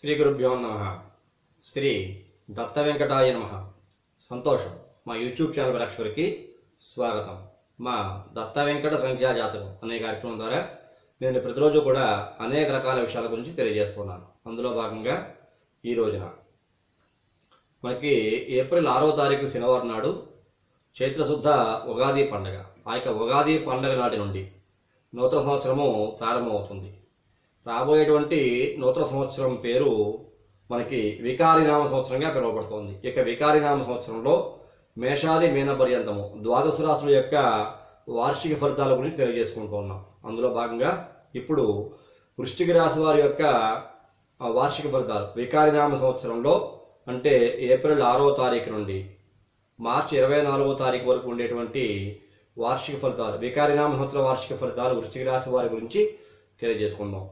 శ్రీ గురుభ్యో నమ. శ్రీ దత్త వెంకటాయ నమ. సంతోషం. మా యూట్యూబ్ ఛానల్ ప్రేక్షకులకి స్వాగతం. మా దత్త వెంకట సంఖ్యా జాతకం అనే కార్యక్రమం ద్వారా నేను ప్రతిరోజు కూడా అనేక రకాల విషయాల గురించి తెలియజేస్తున్నాను. అందులో భాగంగా ఈ రోజున మనకి ఏప్రిల్ ఆరో తారీఖు శనివారం నాడు చైత్రశుద్ధ ఉగాది పండగ. ఆ యొక్క ఉగాది పండగ నాటి నుండి నూతన సంవత్సరము ప్రారంభమవుతుంది. రాబోయేటువంటి నూతన సంవత్సరం పేరు మనకి వికారినామ సంవత్సరంగా పిలువబడుతోంది. ఇక వికారినామ సంవత్సరంలో మేషాది మీన పర్యంతము ద్వాదశ రాశుల యొక్క వార్షిక ఫలితాల గురించి తెలియజేసుకుంటూ ఉన్నాం. అందులో భాగంగా ఇప్పుడు వృష్టిక రాశి వారి యొక్క వార్షిక ఫలితాలు. వికారినామ సంవత్సరంలో అంటే ఏప్రిల్ ఆరో తారీఖు నుండి మార్చి ఇరవై నాలుగో తారీఖు వరకు ఉండేటువంటి వార్షిక ఫలితాలు వికారినామ సంవత్సర వార్షిక ఫలితాలు వృష్టిక రాశి వారి గురించి తెలియజేసుకుందాం.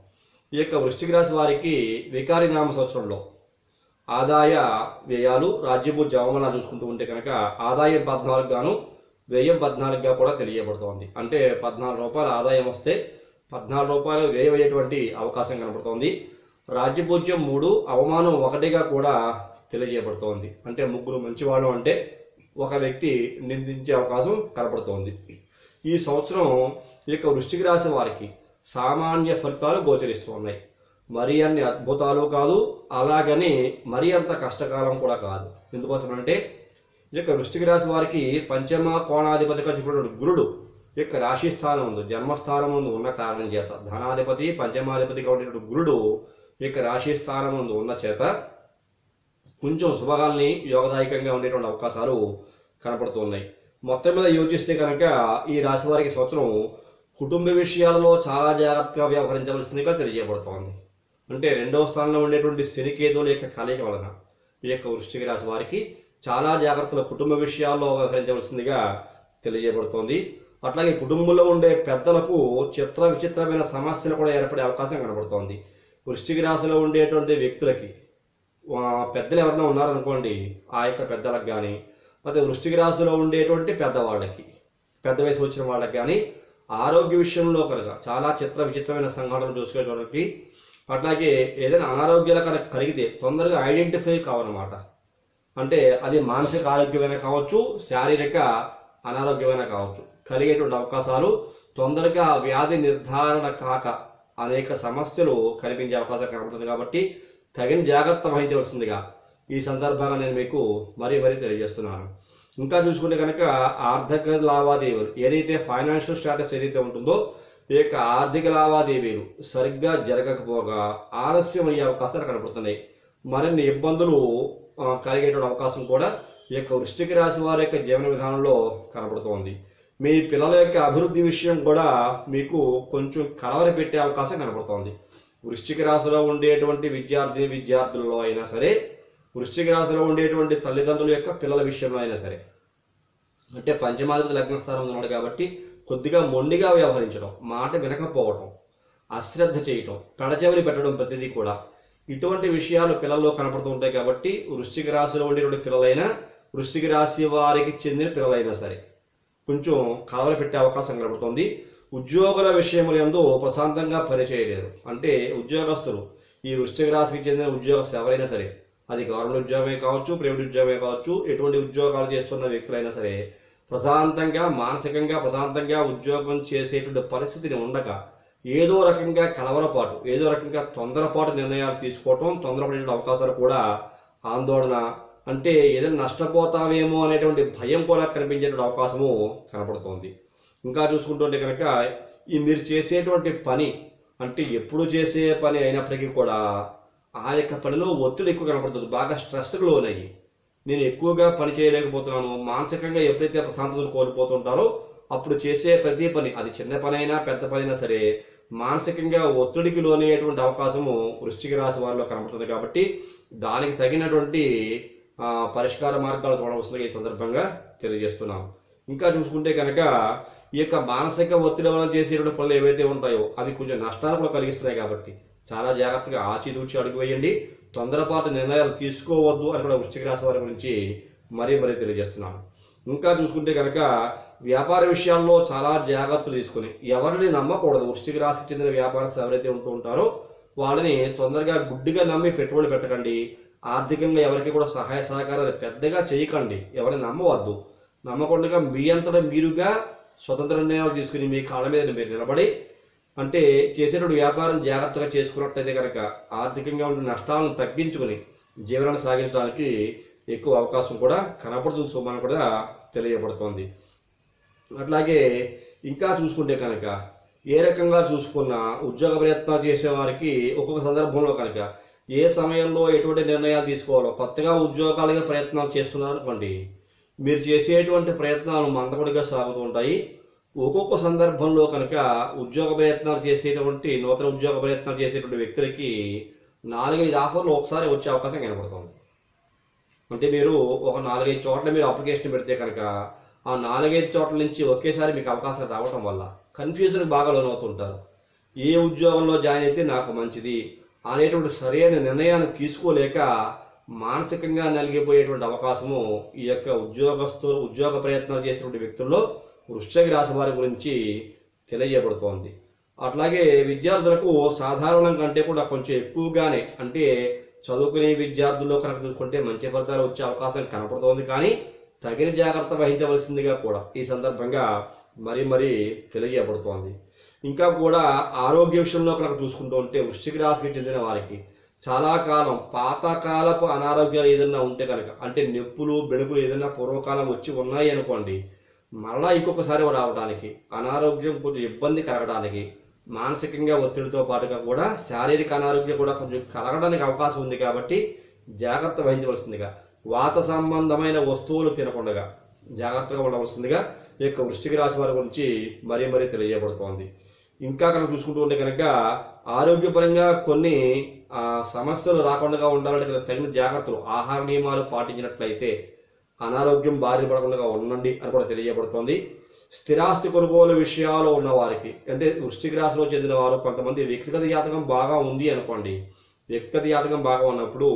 ఈ యొక్క వృశ్చిక రాశి వారికి వికారి నామ సంవత్సరంలో ఆదాయ వ్యయాలు రాజ్యపు జవమన చూసుకుంటూ ఉంటే కనుక ఆదాయం పద్నాలుగు గాను వ్యయం పద్నాలుగుగా కూడా తెలియబడుతోంది. అంటే పద్నాలుగు రూపాయల ఆదాయం వస్తే పద్నాలుగు రూపాయలు వ్యయం అయ్యేటువంటి అవకాశం కనబడుతోంది. రాజ్యభోజ్యం మూడు అవమానం ఒకటిగా కూడా తెలియజేయబడుతోంది అంటే ముగ్గురు మంచివాళ్ళు అంటే ఒక వ్యక్తి నిందించే అవకాశం కనబడుతోంది. ఈ సంవత్సరం ఈ యొక్క వృష్టికి రాశి వారికి సామాన్య ఫలితాలు గోచరిస్తూ ఉన్నాయి. మరి అన్ని అద్భుతాలు కాదు అలాగని మరి అంత కష్టకాలం కూడా కాదు. ఎందుకోసం అంటే ఈ యొక్క రాశి వారికి పంచమ కోణాధిపతిగా చెప్పినటువంటి గురుడు యొక్క రాశి స్థానం ఉంది జన్మస్థానం ముందు ఉన్న కారణం చేత ధనాధిపతి పంచమాధిపతిగా ఉండేటువంటి గురుడు యొక్క రాశి స్థానం ముందు ఉన్న చేత కొంచెం శుభగాల్ని యోగదాయకంగా ఉండేటువంటి అవకాశాలు కనపడుతున్నాయి మొత్తం మీద యోచిస్తే కనుక ఈ రాశి వారికి సంవత్సరం కుటుంబ విషయాలలో చాలా జాగ్రత్తగా వ్యవహరించవలసిందిగా తెలియజేయబడుతోంది. అంటే రెండవ స్థానంలో ఉండేటువంటి శనికేతువుల యొక్క కలయిక వలన ఈ యొక్క వృష్టిక రాశి వారికి చాలా జాగ్రత్తలు కుటుంబ విషయాల్లో వ్యవహరించవలసిందిగా తెలియజేయబడుతోంది. అట్లాగే కుటుంబంలో ఉండే పెద్దలకు చిత్ర విచిత్రమైన సమస్యలు కూడా ఏర్పడే అవకాశం కనబడుతోంది. వృష్టికి రాశిలో ఉండేటువంటి వ్యక్తులకి పెద్దలు ఎవరైనా ఉన్నారనుకోండి ఆ యొక్క పెద్దలకు కానీ లేకపోతే వృష్టికి రాశిలో ఉండేటువంటి పెద్దవాళ్ళకి పెద్ద వయసు వచ్చిన వాళ్ళకి కానీ ఆరోగ్య విషయంలో కనుక చాలా చిత్ర విచిత్రమైన సంఘటనలు చూసుకోవడానికి అట్లాగే ఏదైనా అనారోగ్యాలు కనుక కలిగితే తొందరగా ఐడెంటిఫై కావన్నమాట. అంటే అది మానసిక ఆరోగ్యమైనా కావచ్చు శారీరక అనారోగ్యమైనా కావచ్చు. కలిగేటువంటి అవకాశాలు తొందరగా వ్యాధి నిర్ధారణ కాక అనేక సమస్యలు కనిపించే అవకాశం కనబడుతుంది కాబట్టి తగిన జాగ్రత్త వహించవలసిందిగా ఈ సందర్భంగా నేను మీకు మరీ మరీ తెలియజేస్తున్నాను. ఇంకా చూసుకుంటే కనుక ఆర్థిక లావాదేవీలు ఏదైతే ఫైనాన్షియల్ స్టాటస్ ఏదైతే ఉంటుందో ఈ యొక్క ఆర్థిక లావాదేవీలు సరిగ్గా జరగకపోగా ఆలస్యం అయ్యే అవకాశాలు కనపడుతున్నాయి. మరిన్ని ఇబ్బందులు కలిగేటువంటి అవకాశం కూడా ఈ యొక్క వృష్టికి రాశి వారి యొక్క జీవన విధానంలో కనపడుతోంది. మీ పిల్లల యొక్క అభివృద్ధి విషయం కూడా మీకు కొంచెం కలవర పెట్టే అవకాశం కనపడుతోంది. వృష్టికి రాశిలో ఉండేటువంటి విద్యార్థి విద్యార్థులలో అయినా సరే వృశ్చిక రాశిలో ఉండేటువంటి తల్లిదండ్రుల యొక్క పిల్లల విషయంలో అయినా సరే. అంటే పంచమాధిపతి లగ్నస్థానం ఉన్నాడు కాబట్టి కొద్దిగా మొండిగా వ్యవహరించడం మాట వినకపోవటం అశ్రద్ధ చేయటం పెడచెవిని పెట్టడం ప్రతిదీ కూడా ఇటువంటి విషయాలు పిల్లల్లో కనపడుతూ ఉంటాయి కాబట్టి వృశ్చిక రాశిలో ఉండేటువంటి పిల్లలైనా వృశ్చిక రాశి వారికి చెందిన పిల్లలైనా సరే కొంచెం కలవలు పెట్టే అవకాశం కనబడుతుంది. ఉద్యోగుల విషయములు ఎందు ప్రశాంతంగా పనిచేయలేరు అంటే ఉద్యోగస్తులు ఈ వృశ్చిక రాశికి చెందిన ఉద్యోగస్తులు ఎవరైనా సరే అది గవర్నమెంట్ ఉద్యోగమే కావచ్చు ప్రైవేట్ ఉద్యోగమే కావచ్చు ఎటువంటి ఉద్యోగాలు చేస్తున్న వ్యక్తులైనా సరే ప్రశాంతంగా మానసికంగా ప్రశాంతంగా ఉద్యోగం చేసేటువంటి పరిస్థితిని ఉండక ఏదో రకంగా కలవరపాటు ఏదో రకంగా తొందరపాటు నిర్ణయాలు తీసుకోవటం తొందరపడే అవకాశాలు కూడా ఆందోళన. అంటే ఏదైనా నష్టపోతావేమో అనేటువంటి భయం కూడా కనిపించేటువంటి అవకాశము కనపడుతోంది. ఇంకా చూసుకుంటుంటే కనుక ఈ మీరు చేసేటువంటి పని అంటే ఎప్పుడు చేసే పని అయినప్పటికీ కూడా ఆ యొక్క పనిలో ఒత్తిడి ఎక్కువ కనపడుతుంది బాగా స్ట్రెస్కి లోనయ్యి. నేను ఎక్కువగా పని చేయలేకపోతున్నాను. మానసికంగా ఎప్పుడైతే ప్రశాంతతను కోల్పోతుంటారో అప్పుడు చేసే ప్రతి పని అది చిన్న పని అయినా పెద్ద పని అయినా సరే మానసికంగా ఒత్తిడికి లోనయ్యేటువంటి అవకాశము వృశ్చిక రాశి వారిలో కనపడుతుంది కాబట్టి దానికి తగినటువంటి పరిష్కార మార్గాలు చూడవలసిందిగా ఈ సందర్భంగా తెలియజేస్తున్నాం. ఇంకా చూసుకుంటే కనుక ఈ యొక్క మానసిక ఒత్తిడి వలన చేసేటువంటి పనులు ఏవైతే ఉంటాయో అవి కొంచెం నష్టాలు కూడా కలిగిస్తున్నాయి కాబట్టి చాలా జాగ్రత్తగా ఆచితూచి అడుగు వేయండి తొందరపాటు నిర్ణయాలు తీసుకోవద్దు అని కూడా వృశ్చిక రాశి వారి గురించి మరీ మరీ తెలియజేస్తున్నాను. ఇంకా చూసుకుంటే కనుక వ్యాపార విషయాల్లో చాలా జాగ్రత్తలు తీసుకుని ఎవరిని నమ్మకూడదు. వృశ్చిక రాశికి చెందిన వ్యాపారస్తులు ఎవరైతే ఉంటూ ఉంటారో వాళ్ళని తొందరగా గుడ్డిగా నమ్మి పెట్టుబడి పెట్టకండి. ఆర్థికంగా ఎవరికి కూడా సహాయ సహకారాలు పెద్దగా చేయకండి. ఎవరిని నమ్మవద్దు. నమ్మకుండా మీ అంతటా మీరుగా స్వతంత్ర నిర్ణయాలు తీసుకుని మీ కాళ్ళ మీద మీరు నిలబడి అంటే చేసేటప్పుడు వ్యాపారం జాగ్రత్తగా చేసుకున్నట్టయితే కనుక ఆర్థికంగా ఉండే నష్టాలను తగ్గించుకుని జీవనాన్ని సాగించడానికి ఎక్కువ అవకాశం కూడా కనపడుతుంది సుమని కూడా తెలియబడుతోంది అట్లాగే ఇంకా చూసుకుంటే కనుక ఏ రకంగా చూసుకున్న ఉద్యోగ ప్రయత్నాలు చేసేవారికి ఒక్కొక్క సందర్భంలో కనుక ఏ సమయంలో ఎటువంటి నిర్ణయాలు తీసుకోవాలో కొత్తగా ఉద్యోగాలుగా ప్రయత్నాలు చేస్తున్నారు అనుకోండి మీరు చేసేటువంటి ప్రయత్నాలు మందపడిగా సాగుతూ ఉంటాయి. ఒక్కొక్క సందర్భంలో కనుక ఉద్యోగ ప్రయత్నాలు చేసేటువంటి నూతన ఉద్యోగ ప్రయత్నాలు చేసేటువంటి వ్యక్తులకి నాలుగైదు ఆఫర్లు ఒకసారి వచ్చే అవకాశం కనబడుతుంది. అంటే మీరు ఒక నాలుగైదు చోట్ల మీరు అప్లికేషన్ పెడితే కనుక ఆ నాలుగైదు చోట్ల నుంచి ఒకేసారి మీకు అవకాశం రావటం వల్ల కన్ఫ్యూజన్ బాగా లోనవుతుంటారు. ఏ ఉద్యోగంలో జాయిన్ అయితే నాకు మంచిది అనేటువంటి సరైన నిర్ణయాన్ని తీసుకోలేక మానసికంగా నలిగిపోయేటువంటి అవకాశము ఈ యొక్క ఉద్యోగస్తులు ఉద్యోగ ప్రయత్నాలు చేసినటువంటి వ్యక్తుల్లో వృశ్చిక రాశి వారి గురించి తెలియజేయబడుతోంది. అట్లాగే విద్యార్థులకు సాధారణం కంటే కూడా కొంచెం ఎక్కువగానే అంటే చదువుకునే విద్యార్థుల్లో కనుక చూసుకుంటే మంచి ఫలితాలు వచ్చే అవకాశం కనపడుతోంది. కానీ తగిన జాగ్రత్త వహించవలసిందిగా కూడా ఈ సందర్భంగా మరి మరి తెలియజేయబడుతోంది. ఇంకా కూడా ఆరోగ్య విషయంలో కనుక చూసుకుంటూ ఉంటే వృశ్చిక రాశికి చెందిన వారికి చాలా కాలం పాతకాలపు అనారోగ్యాలు ఏదైనా ఉంటే కనుక అంటే నొప్పులు బెణుకులు ఏదైనా పూర్వకాలం వచ్చి ఉన్నాయి అనుకోండి మరలా ఇంకొకసారి రావడానికి అనారోగ్యం కొంచెం ఇబ్బంది కలగడానికి మానసికంగా ఒత్తిడితో పాటుగా కూడా శారీరక అనారోగ్యం కూడా కొంచెం కలగడానికి అవకాశం ఉంది కాబట్టి జాగ్రత్త వహించవలసిందిగా వాత సంబంధమైన వస్తువులు తినకుండా జాగ్రత్తగా ఉండవలసిందిగా ఈ యొక్క వృష్టికి రాశి వారి గురించి మరీ మరీ తెలియబడుతోంది ఇంకా కనుక చూసుకుంటూ ఉంటే కనుక ఆరోగ్యపరంగా కొన్ని సమస్యలు రాకుండా ఉండాలంటే తగిన జాగ్రత్తలు ఆహార నియమాలు పాటించినట్లయితే అనారోగ్యం బారి పడకుండా ఉండండి అని కూడా తెలియబడుతోంది స్థిరాస్తి కొనుగోలు విషయాలు ఉన్న వారికి అంటే వృశ్చిక రాశిలో చెందిన వారు కొంతమంది వ్యక్తిగత జాతకం బాగా ఉంది అనుకోండి. వ్యక్తిగత జాతకం బాగా ఉన్నప్పుడు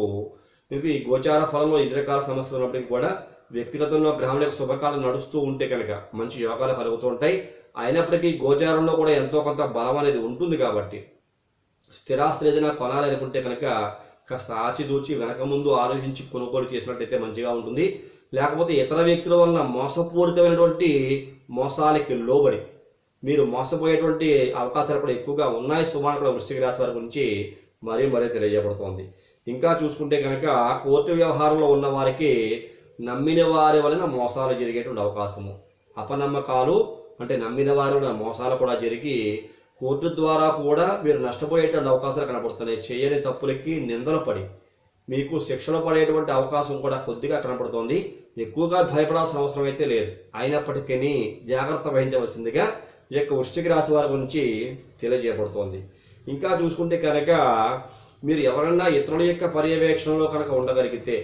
మీకు ఈ గోచార ఫలంలో ఇతర రకాల సమస్యలు ఉన్నప్పటికీ కూడా వ్యక్తిగతంలో గ్రహం యొక్క శుభకాలం నడుస్తూ ఉంటే కనుక మంచి యోగాలు కలుగుతూ ఉంటాయి. అయినప్పటికీ గోచారంలో కూడా ఎంతో కొంత బలం అనేది ఉంటుంది కాబట్టి స్థిరాస్తి ఏదైనా కొనాలి అనుకుంటే కనుక కాస్త ఆచిదూచి వెనక ముందు ఆలోచించి కొనుగోలు చేసినట్టయితే మంచిగా ఉంటుంది. లేకపోతే ఇతర వ్యక్తుల వలన మోసపూరితమైనటువంటి మోసాలకి లోబడి మీరు మోసపోయేటువంటి అవకాశాలు కూడా ఎక్కువగా ఉన్నాయి. సుమారు కూడా వృశ్చిక రాశి వారి గురించి మరీ మరీ తెలియజేయబడుతోంది. ఇంకా చూసుకుంటే కనుక కోర్టు వ్యవహారంలో ఉన్న వారికి నమ్మిన వారి వలన మోసాలు జరిగేటువంటి అవకాశము. అపనమ్మకాలు అంటే నమ్మిన వారి వలన మోసాలు కూడా జరిగి కోర్టు ద్వారా కూడా మీరు నష్టపోయేటువంటి అవకాశాలు కనపడుతున్నాయి. చేయని తప్పులకి నిందలు పడి మీకు శిక్షలు పడేటువంటి అవకాశం కూడా కొద్దిగా కనపడుతోంది. ఎక్కువగా భయపడాల్సిన అవసరం అయితే లేదు. అయినప్పటికీ జాగ్రత్త వహించవలసిందిగా ఈ యొక్క వృష్టికి రాశి వారి గురించి తెలియజేయబడుతోంది. ఇంకా చూసుకుంటే కనుక మీరు ఎవరన్నా ఇతరుల యొక్క పర్యవేక్షణలో కనుక ఉండగలిగితే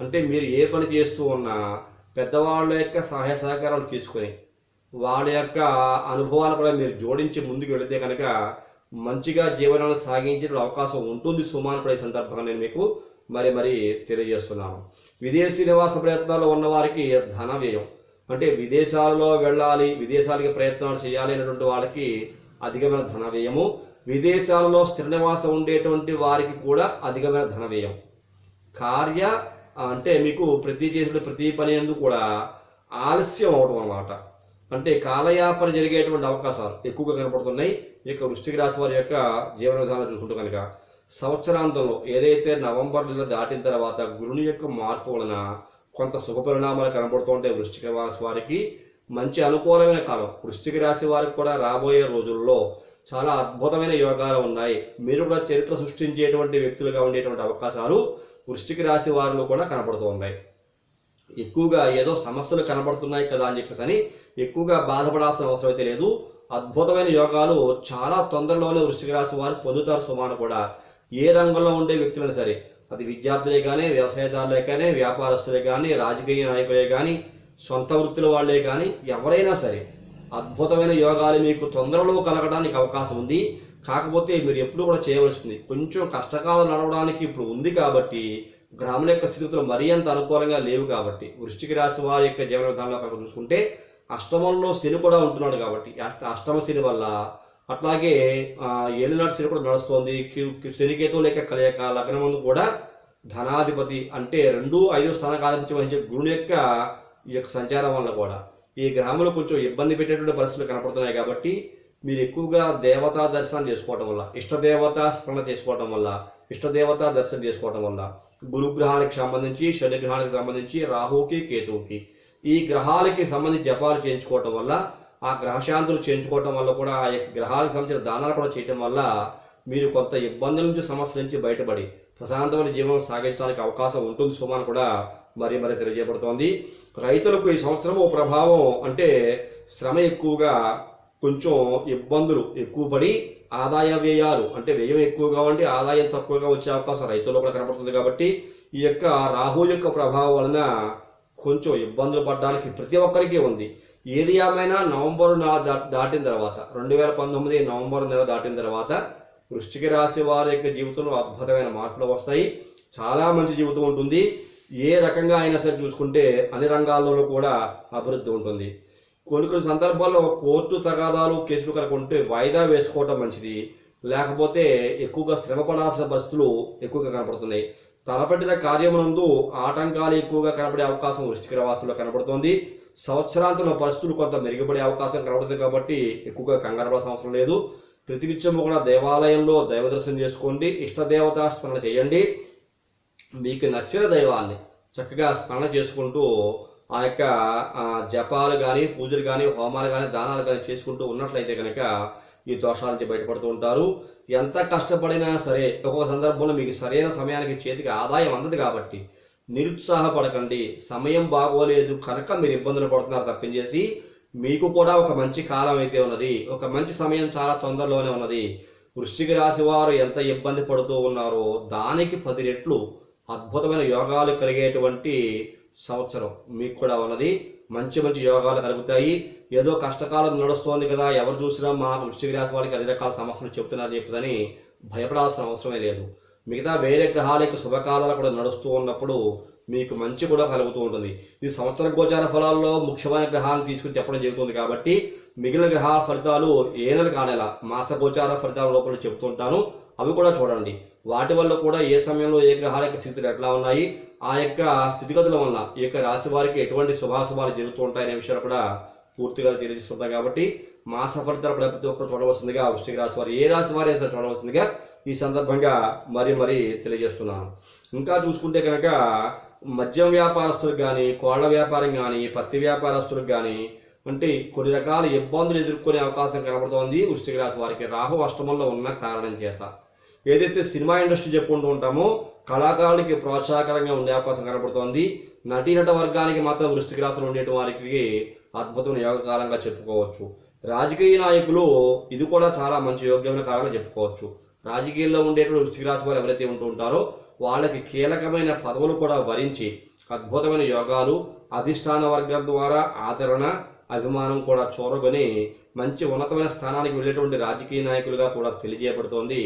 అంటే మీరు ఏ పని చేస్తూ ఉన్నా పెద్దవాళ్ళ యొక్క సహాయ సహకారాలు తీసుకొని వాళ్ళ యొక్క అనుభవాలు కూడా మీరు జోడించి ముందుకు వెళితే కనుక మంచిగా జీవనాన్ని సాగించే అవకాశం ఉంటుంది సుమాన్ పడే సందర్భంగా నేను మీకు మరి మరి తెలియజేస్తున్నాను. విదేశీ నివాస ప్రయత్నాల్లో ఉన్న వారికి ధన వ్యయం అంటే విదేశాలలో వెళ్ళాలి విదేశాలకి ప్రయత్నాలు చేయాలి అనేటువంటి వాళ్ళకి అధికమైన ధన వ్యయము విదేశాలలో స్థిర నివాసం ఉండేటువంటి వారికి కూడా అధికమైన ధన వ్యయం కార్య అంటే మీకు ప్రతి చేసిన ప్రతి పని ఎందుకు కూడా ఆలస్యం అవడం అన్నమాట. అంటే కాలయాపన జరిగేటువంటి అవకాశాలు ఎక్కువగా కనపడుతున్నాయి. ఈ యొక్క వృష్టిక రాశి వారి యొక్క జీవన విధానం చూసుకుంటూ కనుక సంవత్సరాంతంలో ఏదైతే నవంబర్ నెల దాటిన తర్వాత గురుని యొక్క మార్పు వలన కొంత శుభ పరిణామాలు కనబడుతుంటాయి వృశ్చిక రాశి వారికి. మంచి అనుకూలమైన కాలం. వృశ్చిక రాశి వారికి కూడా రాబోయే రోజుల్లో చాలా అద్భుతమైన యోగాలు ఉన్నాయి. మీరు కూడా చరిత్ర సృష్టించేటువంటి వ్యక్తులుగా ఉండేటువంటి అవకాశాలు వృశ్చిక రాశి వారిలో కూడా కనబడుతూ ఉన్నాయి. ఎక్కువగా ఏదో సమస్యలు కనబడుతున్నాయి కదా అని చెప్పేసి అని ఎక్కువగా బాధపడాల్సిన అవసరం అయితే లేదు. అద్భుతమైన యోగాలు చాలా తొందరలోనే వృశ్చిక రాశి వారు పొందుతారు సుమాను కూడా. ఏ రంగంలో ఉండే వ్యక్తులైనా సరే అది విద్యార్థులే కానీ వ్యవసాయదారులే కానీ వ్యాపారస్తులే కానీ రాజకీయ నాయకులే కానీ సొంత వృత్తుల వాళ్ళే కానీ ఎవరైనా సరే అద్భుతమైన యోగాలు మీకు తొందరలో కలగడానికి అవకాశం ఉంది. కాకపోతే మీరు ఎప్పుడు కూడా చేయవలసింది కొంచెం కష్టకాలం నడవడానికి ఇప్పుడు ఉంది కాబట్టి గ్రాముల యొక్క స్థితిలో మరీ అంత అనుకూలంగా లేవు కాబట్టి వృష్టికి రాశి వారి యొక్క జీవన విధానంలో కనుక చూసుకుంటే అష్టమంలో శని కూడా ఉంటున్నాడు కాబట్టి అష్టమ శని వల్ల అట్లాగే ఏలినాటి శని కూడా నడుస్తోంది. శనికేతు లేక కలయిక లగ్నం కూడా ధనాధిపతి అంటే రెండు ఐదు స్థానానికి ఆధిపత్యం వహించే గురుని యొక్క ఈ యొక్క సంచారం వల్ల కూడా. ఈ గ్రామంలో కొంచెం ఇబ్బంది పెట్టేటువంటి పరిస్థితులు కనపడుతున్నాయి కాబట్టి మీరు ఎక్కువగా దేవతా దర్శనం చేసుకోవడం వల్ల ఇష్టదేవత స్మరణ చేసుకోవడం వల్ల ఇష్టదేవత దర్శనం చేసుకోవడం వల్ల గురుగ్రహానికి సంబంధించి శని గ్రహానికి సంబంధించి రాహుకి కేతువుకి ఈ గ్రహాలకి సంబంధించి జపాలు చేయించుకోవటం వల్ల ఆ గ్రహశాంతులు చేయించుకోవటం వల్ల కూడా ఆ యొక్క గ్రహాలకు సంబంధించిన దానాలు కూడా చేయటం వల్ల మీరు కొంత ఇబ్బందుల నుంచి సమస్యల నుంచి బయటపడి ప్రశాంతమైన జీవనం సాగించడానికి అవకాశం ఉంటుంది సుమాన్ కూడా మరి మరి తెలియజేయబడుతోంది. రైతులకు ఈ సంవత్సరం ప్రభావం అంటే శ్రమ ఎక్కువగా కొంచెం ఇబ్బందులు ఎక్కువ పడి ఆదాయ వ్యయాలు అంటే వ్యయం ఎక్కువగా ఉండి ఆదాయం తక్కువగా వచ్చే అవకాశం రైతుల్లో కూడా కనపడుతుంది కాబట్టి ఈ యొక్క రాహు యొక్క ప్రభావం వలన కొంచెం ఇబ్బందులు పడడానికి ప్రతి ఒక్కరికి ఉంది. ఏది ఏమైనా నవంబర్ దాటిన తర్వాత రెండు వేల పంతొమ్మిది నవంబర్ నెల దాటిన తర్వాత వృష్టికి రాశి వారి యొక్క జీవితంలో అద్భుతమైన మార్పులు వస్తాయి. చాలా మంచి జీవితం ఉంటుంది. ఏ రకంగా అయినా సరే చూసుకుంటే అన్ని రంగాల్లోనూ కూడా అభివృద్ధి ఉంటుంది. కొన్ని కొన్ని సందర్భాల్లో కోర్టు తగాదాలు కేసులు కనుకుంటే వాయిదా వేసుకోవటం మంచిది. లేకపోతే ఎక్కువగా శ్రమ పడాల్సిన పరిస్థితులు ఎక్కువగా కనపడుతున్నాయి. తలపెట్టిన కార్యమునందు ఆటంకాలు ఎక్కువగా కనపడే అవకాశం వృష్టికర వాసుల్లో కనపడుతోంది. సంవత్సరాంతంలో పరిస్థితులు కొంత మెరుగుపడే అవకాశం కనబడుతుంది కాబట్టి ఎక్కువగా కంగారు అవసరం లేదు. ప్రతినిత్యము కూడా దేవాలయంలో దైవ దర్శనం చేసుకోండి. ఇష్టదేవతా స్మరణ చేయండి. మీకు నచ్చిన దైవాన్ని చక్కగా స్మరణ చేసుకుంటూ ఆ యొక్క జపాలు కానీ పూజలు కానీ హోమాలు కానీ దానాలు కానీ చేసుకుంటూ ఉన్నట్లయితే కనుక ఈ దోషాల నుంచి బయటపడుతూ ఉంటారు. ఎంత కష్టపడినా సరే ఒక్కొక్క సందర్భంలో మీకు సరైన సమయానికి చేతికి ఆదాయం అందదు కాబట్టి నిరుత్సాహపడకండి. సమయం బాగోలేదు కనుక మీరు ఇబ్బందులు పడుతున్నారు తప్పించేసి మీకు కూడా ఒక మంచి కాలం అయితే ఉన్నది. ఒక మంచి సమయం చాలా తొందరలోనే ఉన్నది. వృశ్చిక రాశి వారు ఎంత ఇబ్బంది పడుతూ ఉన్నారో దానికి పది రెట్లు అద్భుతమైన యోగాలు కలిగేటువంటి సంవత్సరం మీకు కూడా ఉన్నది. మంచి మంచి యోగాలు కలుగుతాయి. ఏదో కష్టకాలం నడుస్తోంది కదా ఎవరు చూసినా మా వృశ్చిక రాశి వారికి అన్ని రకాల సమస్యలు చెప్తున్నారని చెప్పని భయపడాల్సిన అవసరమే లేదు. మిగతా వేరే గ్రహాల యొక్క శుభకాలాలు కూడా నడుస్తూ ఉన్నప్పుడు మీకు మంచి కూడా కలుగుతూ ఉంటుంది. ఈ సంవత్సర గోచార ఫలాల్లో ముఖ్యమైన గ్రహాలను తీసుకుని చెప్పడం జరుగుతుంది కాబట్టి మిగిలిన గ్రహాల ఫలితాలు ఏ నెల కానేలా మాస గోచార ఫలితాల లోపల చెప్తుంటాను అవి కూడా చూడండి. వాటి వల్ల కూడా ఏ సమయంలో ఏ గ్రహాల యొక్క స్థితులు ఎట్లా ఉన్నాయి ఆ యొక్క స్థితిగతుల వల్ల ఈ యొక్క రాశి వారికి ఎటువంటి శుభాశుభాలు జరుగుతూ ఉంటాయనే విషయాలు కూడా పూర్తిగా తెలియజేస్తుంటాం కాబట్టి మాస ఫలితాలు ప్రతి ఒక్కరు చూడవలసిందిగా వృష్టిక రాశి వారు ఏ రాశి వారు చూడవలసిందిగా ఈ సందర్భంగా మరీ మరీ తెలియజేస్తున్నాను. ఇంకా చూసుకుంటే కనుక మద్యం వ్యాపారస్తులకు కానీ కోళ్ళ వ్యాపారం కానీ పత్తి వ్యాపారస్తులకు కానీ వంటి కొన్ని రకాల ఇబ్బందులు ఎదుర్కొనే అవకాశం కనబడుతోంది. వృష్టిక రాశి వారికి రాహు అష్టమంలో ఉన్న కారణం చేత. ఏదైతే సినిమా ఇండస్ట్రీ చెప్పుకుంటూ ఉంటామో కళాకారులకి ప్రోత్సాహకరంగా ఉండే అవకాశం కనబడుతోంది. నటీనట వర్గానికి మాత్రం వృష్టిక రాశులు ఉండేటి వారికి అద్భుతమైన యోగకాలంగా చెప్పుకోవచ్చు. రాజకీయ నాయకులు ఇది కూడా చాలా మంచి యోగ్యమైన కాలంగా చెప్పుకోవచ్చు. రాజకీయాల్లో ఉండేటువంటి వృశ్చిక రాశి వారు ఎవరైతే ఉంటూ ఉంటారో వాళ్ళకి కీలకమైన పదవులు కూడా వరించి అద్భుతమైన యోగాలు అధిష్టాన వర్గం ద్వారా ఆదరణ అభిమానం కూడా చూరగొని మంచి ఉన్నతమైన స్థానానికి వెళ్ళేటువంటి రాజకీయ నాయకులుగా కూడా తెలియజేయబడుతోంది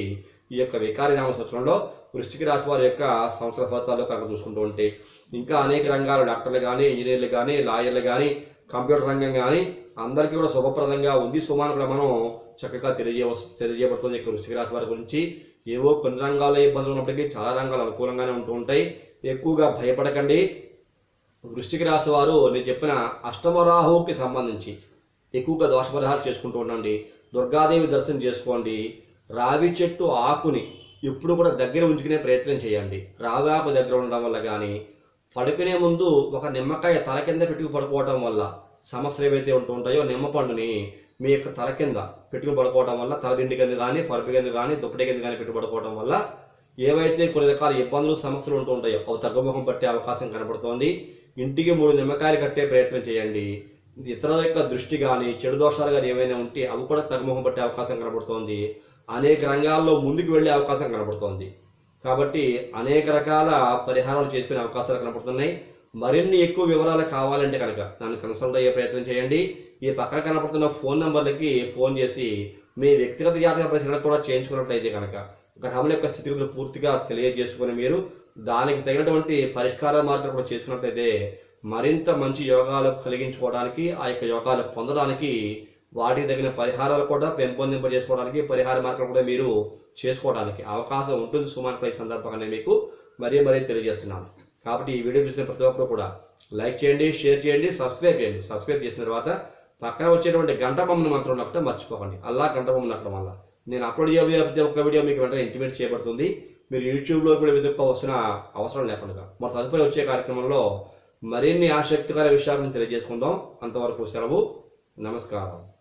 ఈ యొక్క వికారి నామ సంవత్సరంలో వృష్టికి రాశి వారి యొక్క సంవత్సర ఫలితాలు కనుక చూసుకుంటూ ఉంటే ఇంకా అనేక రంగాలు డాక్టర్లు కానీ ఇంజనీర్లు కానీ లాయర్లు కానీ కంప్యూటర్ రంగం కానీ అందరికీ కూడా శుభప్రదంగా ఉంది సుమాను కూడా మనం చక్కగా తెలియజేయ తెలియజేయబడుతుంది వృష్టి యొక్క వృశ్చిక రాశి వారి గురించి ఏవో కొన్ని రంగాల్లో ఇబ్బందులు ఉన్నప్పటికీ చాలా రంగాలు అనుకూలంగానే ఉంటూ ఉంటాయి. ఎక్కువగా భయపడకండి. వృష్టికి రాశి వారు నేను చెప్పిన అష్టమరాహువుకి సంబంధించి ఎక్కువగా దోషపరిహారం చేసుకుంటూ ఉండండి. దుర్గాదేవి దర్శనం చేసుకోండి. రావి చెట్టు ఆకుని ఎప్పుడు కూడా దగ్గర ఉంచుకునే ప్రయత్నం చేయండి. రావి ఆకు దగ్గర ఉండడం వల్ల కానీ పడుకునే ముందు ఒక నిమ్మకాయ తల కింద పెట్టుకు పడుకోవడం వల్ల సమస్యలు ఏవైతే ఉంటూ ఉంటాయో నిమ్మ పండుని మీ యొక్క తల కింద పెట్టుకుని పడుకోవడం వల్ల తలదిండి కింద కానీ పరుపు కింద కానీ దుప్పటి కింద కానీ పెట్టి వల్ల ఏవైతే కొన్ని రకాల ఇబ్బందులు సమస్యలు ఉంటూ ఉంటాయో అవి తగ్గుముఖం పట్టే అవకాశం కనబడుతోంది. ఇంటికి మూడు నిమ్మకాయలు కట్టే ప్రయత్నం చేయండి. ఇతరుల యొక్క దృష్టి కానీ చెడు దోషాలు కానీ ఏమైనా ఉంటే అవి కూడా తగ్గుముఖం పట్టే అవకాశం కనబడుతోంది. అనేక రంగాల్లో ముందుకు వెళ్ళే అవకాశం కనబడుతోంది. కాబట్టి అనేక రకాల పరిహారాలు చేసుకునే అవకాశాలు కనబడుతున్నాయి. మరిన్ని ఎక్కువ వివరాలు కావాలంటే కనుక నన్ను కన్సల్ట్ అయ్యే ప్రయత్నం చేయండి. ఈ పక్కన కనపడుతున్న ఫోన్ నెంబర్లకి ఫోన్ చేసి మీ వ్యక్తిగత జాతక పరిశీలన కూడా చేయించుకున్నట్లయితే కనుక గ్రహముల యొక్క స్థితిగతులు పూర్తిగా తెలియజేసుకుని మీరు దానికి తగినటువంటి పరిష్కార మార్గం కూడా చేసుకున్నట్లయితే మరింత మంచి యోగాలు కలిగించుకోవడానికి ఆ యొక్క యోగాలు పొందడానికి వాటికి తగిన పరిహారాలు కూడా పెంపొందింప చేసుకోవడానికి పరిహార మార్గం కూడా మీరు చేసుకోవడానికి అవకాశం ఉంటుంది సుమాన్ సందర్భంగానే మీకు మరీ మరీ తెలియజేస్తున్నాను. కాబట్టి ఈ వీడియో చూసిన ప్రతి ఒక్కరు కూడా లైక్ చేయండి షేర్ చేయండి సబ్స్క్రైబ్ చేయండి. సబ్స్క్రైబ్ చేసిన తర్వాత పక్కన వచ్చేటువంటి గంట బొమ్మను మాత్రం నొక్కడం మర్చిపోకండి. అల్లా గంట బొమ్మ నొక్కడం వల్ల. నేను అప్లోడ్ చేయబోయే ప్రతి ఒక్క వీడియో మీకు వెంటనే ఇంటిమేట్ చేయబడుతుంది. మీరు యూట్యూబ్లో కూడా వెతుక్కోవాల్సిన అవసరం లేకుండా. మరి తదుపరి వచ్చే కార్యక్రమంలో మరిన్ని ఆసక్తికర విషయాలను తెలియజేసుకుందాం. అంతవరకు సెలవు. నమస్కారం.